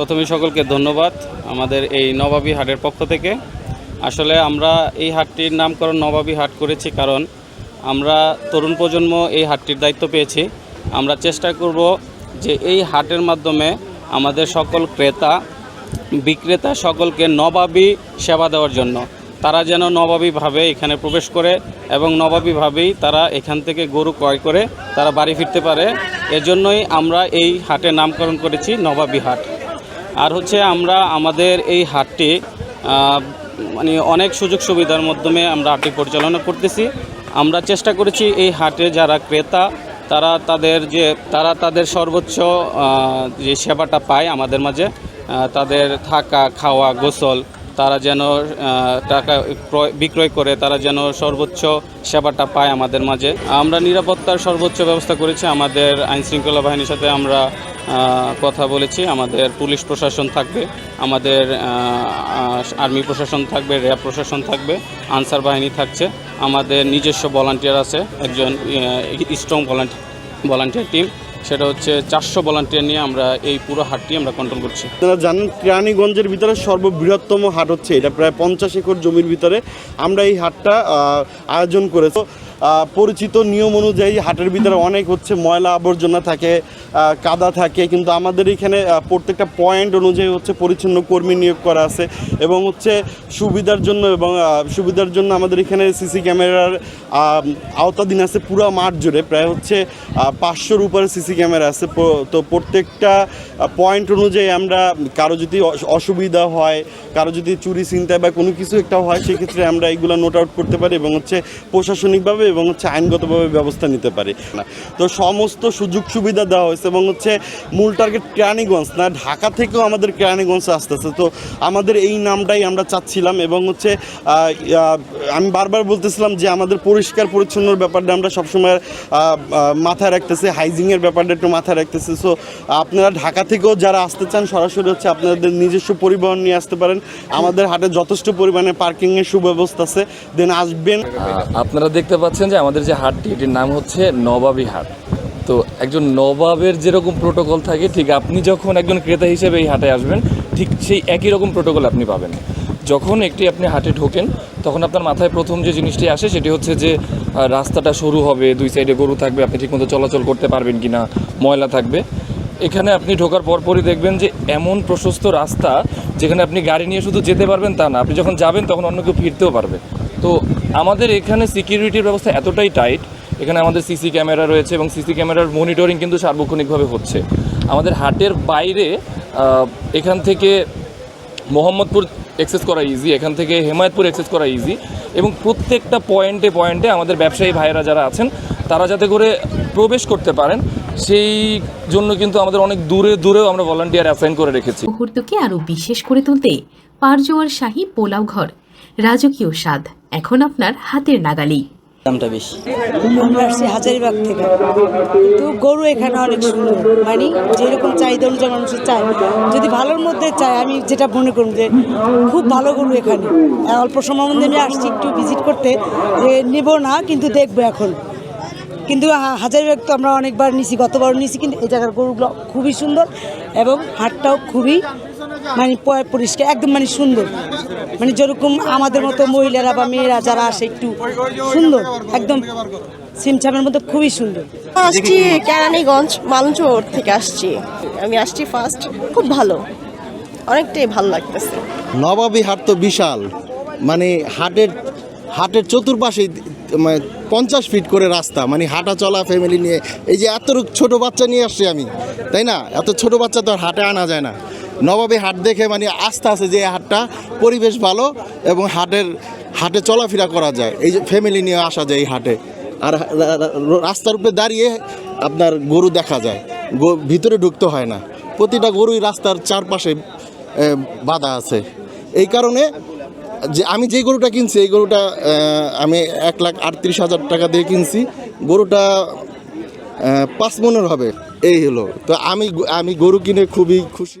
প্রথমে সকলকে ধন্যবাদ আমাদের এই নবাবী হাটের পক্ষ থেকে। আসলে আমরা এই হাটটির নামকরণ নবাবী হাট করেছি কারণ আমরা তরুণ প্রজন্ম এই হাটটির দায়িত্ব পেয়েছি। আমরা চেষ্টা করব যে এই হাটের মাধ্যমে আমাদের সকল ক্রেতা, বিক্রেতা সকলকে নবাবী সেবা দেওয়ার জন্য, তারা যেন নবাবীভাবে এখানে প্রবেশ করে এবং নবাবীভাবেই তারা এখান থেকে গরু ক্রয় করে তারা বাড়ি ফিরতে পারে। এজন্যই আমরা এই হাটের নামকরণ করেছি নবাবী হাট। আর হচ্ছে আমরা আমাদের এই হাটটি মানে অনেক সুযোগ সুবিধার মাধ্যমে আমরা হাটটি পরিচালনা করতেছি। আমরা চেষ্টা করেছি এই হাটে যারা ক্রেতা, তারা তাদের যে, তারা তাদের সর্বোচ্চ যে সেবাটা পায় আমাদের মাঝে তাদের থাকা, খাওয়া, গোসল তারা যেন টাকা ক্রয়, বিক্রয় করে তারা যেন সর্বোচ্চ সেবাটা পায় আমাদের মাঝে। আমরা নিরাপত্তার সর্বোচ্চ ব্যবস্থা করেছি, আমাদের আইন শৃঙ্খলা বাহিনীর সাথে আমরা কথা বলেছি, আমাদের পুলিশ প্রশাসন থাকবে, আমাদের আর্মি প্রশাসন থাকবে, র্যাব প্রশাসন থাকবে, আনসার বাহিনী থাকছে, আমাদের নিজস্ব ভলান্টিয়ার আছে, একজন স্ট্রং ভলান্টিয়ার টিম। সেটা হচ্ছে চারশো ভলান্টিয়ার নিয়ে আমরা এই পুরো হাটটি আমরা কন্ট্রোল করছি। আপনারা জানেন কেরানীগঞ্জের ভিতরে সর্ববৃহত্তম হাট হচ্ছে, এটা প্রায় পঞ্চাশ একর জমির ভিতরে আমরা এই হাটটা আয়োজন করেছি। পরিচিত নিয়ম অনুযায়ী হাটের ভিতরে অনেক হচ্ছে ময়লা আবর্জনা থাকে কাদা থাকে, কিন্তু আমাদের এখানে প্রত্যেকটা পয়েন্ট অনুযায়ী হচ্ছে পরিচ্ছন্ন কর্মী নিয়োগ করা আছে এবং হচ্ছে সুবিধার জন্য এবং সুবিধার জন্য আমাদের এখানে সিসি ক্যামেরার আওতাধীন আছে পুরো মাঠ জুড়ে, প্রায় হচ্ছে পাঁচশোর উপরে সিসি ক্যামেরা আছে। তো প্রত্যেকটা পয়েন্ট অনুযায়ী আমরা কারও যদি অসুবিধা হয়, কারও যদি চুরি চিন্তায় বা কোনো কিছু একটা হয়, সেক্ষেত্রে আমরা এইগুলো নোট আউট করতে পারি এবং হচ্ছে প্রশাসনিকভাবে এবং হচ্ছে আইনগতভাবে ব্যবস্থা নিতে পারি। তো সমস্ত সুযোগ সুবিধা দেওয়া হয়েছে এবং হচ্ছে মূল টার্গেট কেরানীগঞ্জ, না, ঢাকা থেকেও আমাদের কেরানীগঞ্জ আসতেছে তো আমাদের এই নামটাই আমরা চাচ্ছিলাম এবং হচ্ছে আমি বারবার বলতেছিলাম যে আমাদের পরিষ্কার পরিচ্ছন্নর ব্যাপারটা আমরা সবসময় মাথায় রাখতেছি হাইজিংয়ের ব্যাপারটা একটু মাথায় রাখতেছি। সো আপনারা ঢাকা থেকেও যারা আসতে চান, সরাসরি হচ্ছে আপনাদের নিজস্ব পরিবহন নিয়ে আসতে পারেন। আমাদের হাটে যথেষ্ট পরিমাণে পার্কিংয়ের সুব্যবস্থা আছে। দেন আসবেন। আপনারা দেখতে পাচ্ছেন যে আমাদের যে হাটটি, এটির নাম হচ্ছে নবাবী হাট। তো একজন নবাবের যেরকম প্রোটোকল থাকে, ঠিক আপনি যখন একজন ক্রেতা হিসেবে এই হাটে আসবেন, ঠিক সেই একই রকম প্রোটোকল আপনি পাবেন। যখন একটি আপনি হাটে ঢোকেন, তখন আপনার মাথায় প্রথম যে জিনিসটি আসে, সেটি হচ্ছে যে রাস্তাটা সরু হবে, দুই সাইডে গরু থাকবে, আপনি ঠিকমতো চলাচল করতে পারবেন কি না ময়লা থাকবে। এখানে আপনি ঢোকার পরপরই দেখবেন যে, এমন প্রশস্ত রাস্তা, যেখানে আপনি গাড়ি নিয়ে শুধু যেতে পারবেন তা না, আপনি যখন যাবেন, তখন অন্য কেউ ফিরতেও পারবে। তো আমাদের এখানে সিকিউরিটির ব্যবস্থা এতটাই টাইট এখানে আমাদের সিসি ক্যামেরা রয়েছে এবং সিসি ক্যামেরার মনিটরিং কিন্তু সার্বক্ষণিকভাবে হচ্ছে। আমাদের হাটের বাইরে এখান থেকে মোহাম্মদপুর অ্যাক্সেস করা ইজি এখান থেকে হেমায়তপুর অ্যাক্সেস করা ইজি এবং প্রত্যেকটা পয়েন্টে পয়েন্টে আমাদের ব্যবসায়ী ভাইয়েরা যারা আছেন, তারা যাতে করে প্রবেশ করতে পারেন, সেই জন্য কিন্তু আমাদের অনেক দূরে দূরেও আমরা ভলান্টিয়ার অ্যাসাইন করে রেখেছি। মুহূর্তকে আরও বিশেষ করে তুলতে পারজোয়ার শাহী পোলাও ঘর, রাজকীয় স্বাদ। এখন আপনার হাতের নাগালি। দামটা বেশি। আমরা আসছি হাজারিবাগ থেকে। কিন্তু গরু এখানে অনেক সুন্দর। মানে যেরকম চাহিদা অনুযায়ী মানুষ চায়, যদি ভালোর মধ্যে চায়, আমি যেটা মনে করুন যে খুব ভালো গরু এখানে। অল্প সময়ের মধ্যে আমি আসছি একটু ভিজিট করতে। যে নেব না, কিন্তু দেখব এখন। কিন্তু হাজারিবাগ তো আমরা অনেকবার নিছি গতবার নিছি, কিন্তু এই জায়গার গরুগুলো খুবই সুন্দর এবং হাটটাও খুবই মানে পরিষ্কার একদম মানে সুন্দর। মানে যেরকম আমাদের মতো মহিলারা বা মেয়েরা যারা আসে একটু সুন্দর একদম সিমছামের মতো খুবই সুন্দর। আসছি কেরানীগঞ্জ মালঞ্চোর থেকে আসছি। আমি আসছি ফার্স্ট খুব ভালো। অনেকটাই ভালো লাগতেছে। নবাবী হাট তো বিশাল। মানে হাটের হাটের চতুর্পাশে মানে পঞ্চাশ ফিট করে রাস্তা। মানে হাঁটা চলা ফ্যামিলি নিয়ে। এই যে এত ছোট বাচ্চা নিয়ে আসছি আমি তাই না? এত ছোট বাচ্চা তো আর হাটে আনা যায় না। নবাবী হাট দেখে মানে আস্থা আছে যে হাটটা পরিবেশ ভালো এবং হাটের, হাটে চলাফেরা করা যায়। এই যে ফ্যামিলি নিয়ে আসা যায় এই হাটে। আর রাস্তার উপরে দাঁড়িয়ে আপনার গরু দেখা যায়। ভিতরে ঢুকতে হয় না। প্রতিটা গরুই রাস্তার চারপাশে বাধা আছে। এই কারণে যে আমি যে গরুটা কিনছি, এই গরুটা আমি এক লাখ আটত্রিশ হাজার টাকা দিয়ে কিনছি। গরুটা পাঁচ মনের হবে। এই হলো। তো আমি আমি গরু কিনে খুবই খুশি।